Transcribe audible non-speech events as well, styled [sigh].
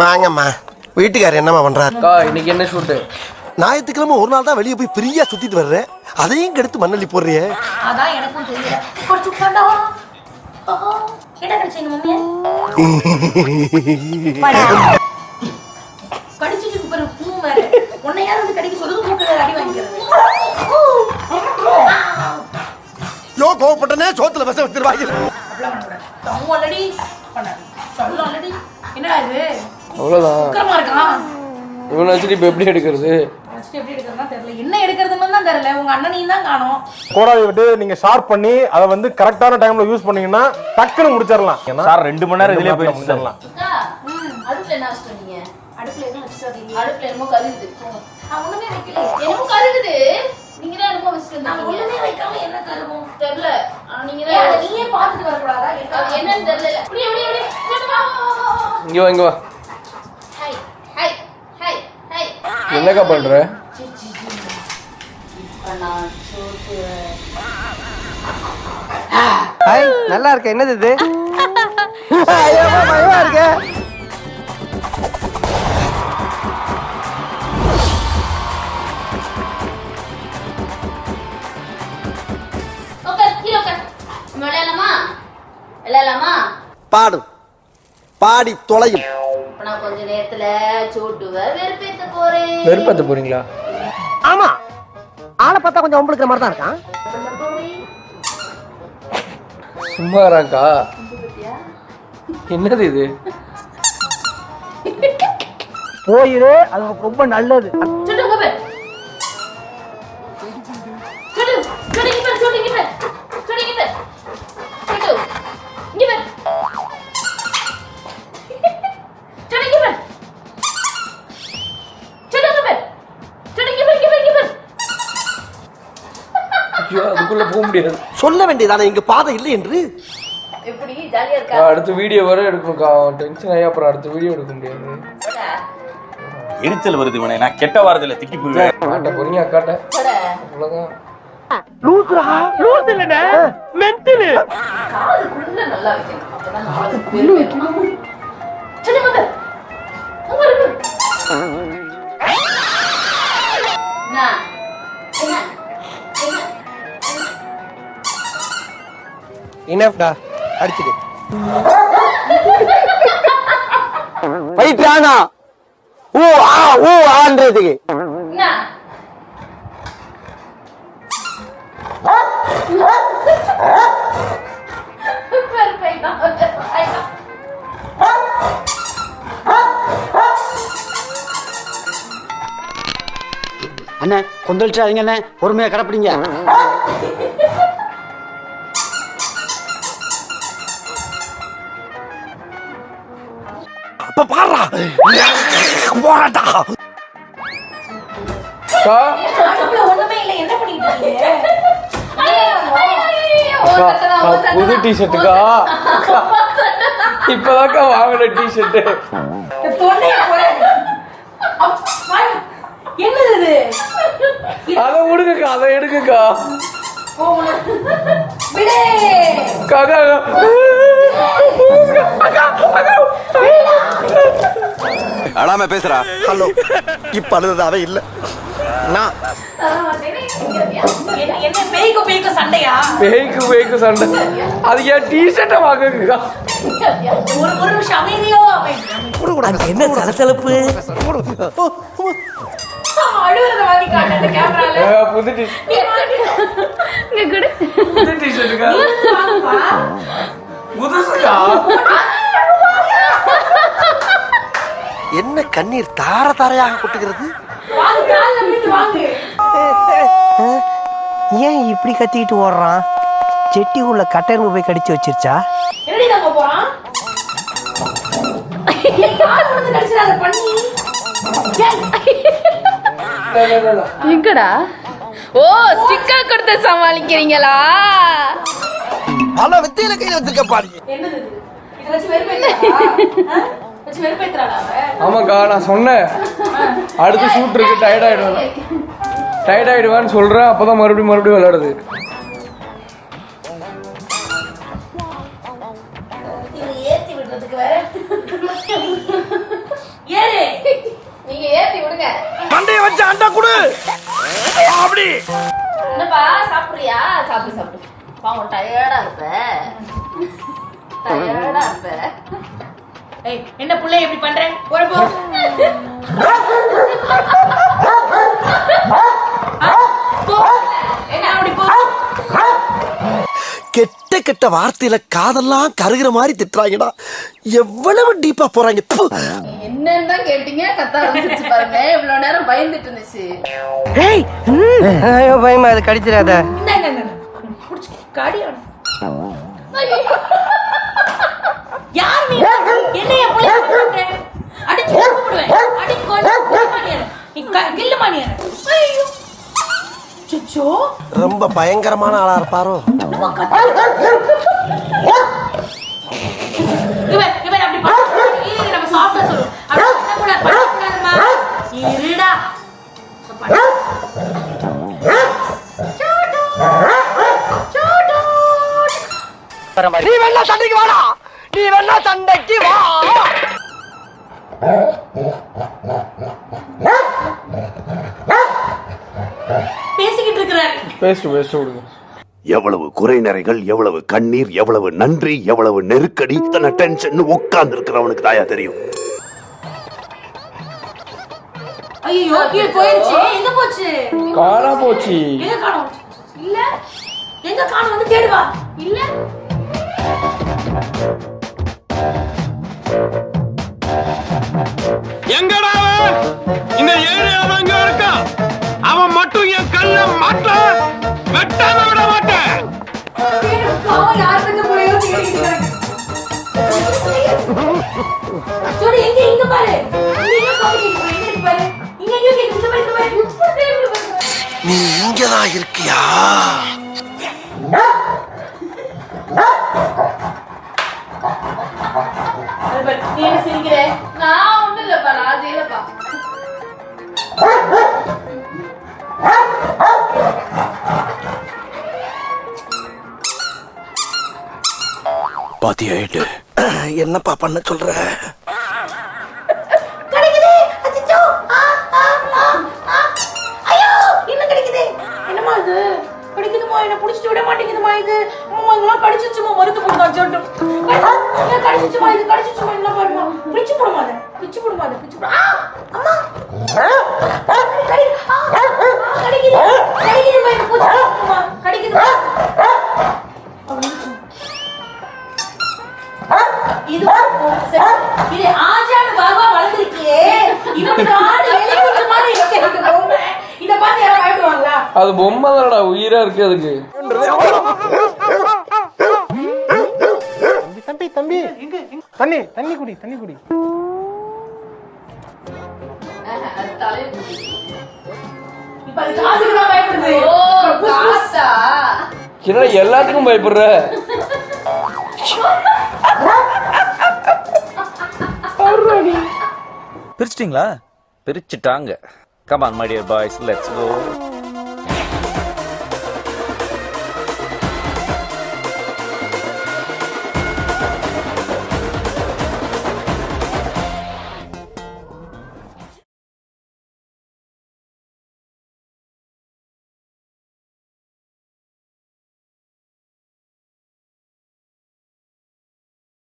வாங்கம்மா. வீட்டுக்காரர் என்னம்மா பண்றாரு? அக்கா இன்னைக்கு என்ன ஷூட்டு ஞாயிற்றுக்கிழமை ஒரு நாள் தான் வெளியே போய் ஃப்ரீயா சுத்திட்டு வர்றேன் அதையும் கெடுத்து மண்ணள்ளி போடுறியே. அதான் எனக்கும் தெரியல. கொஞ்சம் உட்காண்டா ஓஹோ. என்ன கிடைச்சீங்க மம்மி? கடிச்சிட்டு பாரு பூ வேற. உன்னை யார் வந்து கடிக்க சொல்லுது? மூக்கு அடி வாங்கிக்கிறது. யோ கோவப்பட்டனே சோத்துல பச வச்சிருவாங்க. பண்ணாரு சொல்ல ஆல்ரெடி என்னடா இது? அவ்வளோதான் இவனை வச்சுட்டு இப்போ எப்படி எடுக்கிறது? என்ன எடுக்கிறதுன்னு தான் தெரியல. உங்க அண்ணனையும் தான் காணோம். கோடாலி விட்டு நீங்க ஷார்ப் பண்ணி அதை வந்து கரெக்டான டைம்ல யூஸ் பண்ணீங்கன்னா டக்குன்னு முடிச்சிடலாம். சார் ரெண்டு மணி நேரம் இதுலயே சார். முடிச்சிடலாம். அடுப்புல என்ன வச்சுட்டு வந்தீங்க அடுப்புல எதுவும் வச்சுட்டு வரீங்க அடுப்புல என்னமோ கருகுது. நான் ஒண்ணுமே வைக்கல. என்னமோ கருகுது. நீங்க தான் என்னமோ வச்சுட்டு நான் வந்தீங்க ஒண்ணுமே வைக்காம என்ன கருவும் தெரியல. ஆனா நீங்க ஏன் அதை தான் நீயே பார்த்துட்டு வரக்கூடாதா? அது என்னன்னு தெரியல. இப்படி இப்படி இப்படி இங்கிட்டு வா, வா, வா, வா, வா. இங்கே வா இங்கே வா. என்னக்கா சோத்து ஹாய் நல்லா இருக்க. என்னது இது? ஐயோ, பயமா இருக்கு? பாடும் பாடி தொலையும். நான் கொஞ்ச நேரத்துல சோட்டுவ வெறுப்பேத்த போறேன். வெறுப்பத்த போறீங்களா? ஆமா. ஆளை பார்த்தா கொஞ்சம் ஒம்பளுக்கிற மாதிரி தான் இருக்கான். சும்மா இருக்காக்கா? என்னது இது? போயிரு அது ரொம்ப நல்லது. அதுக்குள்ள போக முடியாது. சொல்ல வேண்டியதானே இங்க பாதை இல்லை என்று? எப்படி? ஜாலியா இருக்கா? நான் அடுத்த வீடியோ வர எடுக்கணும்க்கா. டென்ஷன் ஆகி அப்புறம் அடுத்த வீடியோ எடுக்க முடியாது. எரிச்சல் வருது இவனை. நான் கெட்ட வாரத்துல திக்கி போயிருவேன் காட்ட. போறீங்க அக்காட்ட காதுக்குள்ள நல்லா வைக்கணும். அப்பதான் உங்க பேர் இனஃப்டா அடிச்சுடு. [laughs] போயிட்டு ஆனா. ஊ ஆ ஊ ஆன்றதுக்கு. அண்ணே கொந்தளிச்சாதீங்க அண்ணே பொறுமையா கடப்பிடிங்க. [laughs] இருக்கீங்க? அக்கா, அக்கா, புது டிஷர்ட்டுக்கா இப்பதாக்கா வாங்கின டிஷர்ட்டு என்னது அதை விடுங்கக்கா அதை எடுங்கக்கா. விடு. காக்கா அழாம பேசுறா. ஹலோ இப்ப அழுது அவ இல்ல. நான் பேய்க்கு பேய்க்கு சண்டையா பேய்க்கு பேய்க்கு சண்டை. அது ஏன் நிமிஷம் அமைதியோ அமைதி என்ன சலசலப்பு? புது டி புது புதுசுக்கா? என்ன கண்ணீர் தார தாரையாக கொட்டுகிறது? [laughs] ஏன் இப்படி கத்திக்கிட்டு ஓடுறான்? செட்டி உள்ள கட்டெரும்பு போய் கடிச்சு வச்சிருச்சா? எங்கடா? ஓ ஸ்டிக்கர் கொடுத்து சமாளிக்கிறீங்களா? பல வித்தையில கையில வச்சிருக்க பாரு. ஆமாக்கா நான் சொன்னேன். அடுத்து ஷூட் இருக்கு டயர்ட் ஆயிடுவேன். டயர்ட் ஆயிடுவான்னு சொல்றேன் அப்பதான் மறுபடியும் மறுபடியும் விளையாடுது. மண்டைய வச்சு அண்டா அப்படி. சாப்பிடுறியா? சாப்பிடு சாப்பிடு. பாவம் டயர்டா இருப்ப. டயர்டா இருப்ப. என்ன புள்ள எப்படி பண்றேன் ஒரு போ. ஆ, போ. என்ன அப்படி போ. கெட்ட கெட்ட வார்த்தையில காதெல்லாம் கருகிற மாதிரி திட்டுறாங்கடா. எவ்வளவு டீப்பா போறாங்க. என்னன்னு தான் கேட்டீங்க கத்த ஆரம்பிச்சிருச்சு பாருங்க இவ்வளவு நேரம் பயந்துட்டு இருந்துச்சு. ஐயோ பயமா அது கடிச்சிடாத. இந்த இந்த இந்த புடிச்சு காடி அவனை. யார் நீ? என்ன என் புள்ள பண்ற அடிச்சு கூப்பிடுவேன் அடி கொண்டு நீ கில்லு மானியர் ஐயோ. சுச்சோ. ரொம்ப பயங்கரமான ஆளா இருப்பாரோ? அப்படி பண்ண நம்ம சாஃப்ட்டா சொல்லு. அப்படி பண்ணக்கூடாது பண்ணக்கூடாதுமா. இருடா. நீ வேணா சண்டைக்கு வாடா. நீ வேணா சண்டைக்கு வா. பேசிக்கிட்டு இருக்கிறாரு. பேஸ்ட் பேஸ்ட் விடுங்க. எவ்வளவு குறைநிறைகள் எவ்வளவு கண்ணீர் எவ்வளவு நன்றி எவ்வளவு நெருக்கடி இத்தனை டென்ஷன் உட்கார்ந்து இருக்கிறவனுக்கு தாயா தெரியும். ஐயோ கீழே போயிருச்சு. எங்க போச்சு? காணா போச்சு. எங்க காணோம்? இல்ல. எங்க காணோம்? வந்து தேடுவா இல்ல. எங்கடா இந்த இருக்கா? அவன் மட்டும் என் கல்ல மாட்ட வெட்டாம விட மாட்டேன். அவன் யார் பத்தி பாத்தியா ஏட்டு [clears throat] என்னப்பா பண்ண சொல்ற? அது பொம்மை தானடா உயிரா இருக்கு அதுக்கு. தம்பி தம்பி தண்ணி தண்ணி குடி தண்ணி குடி. எல்லாத்துக்கும் பயப்படுற. பிரிச்சிட்டிங்களா? பிரிச்சுட்டாங்க. Come on my dear boys let's go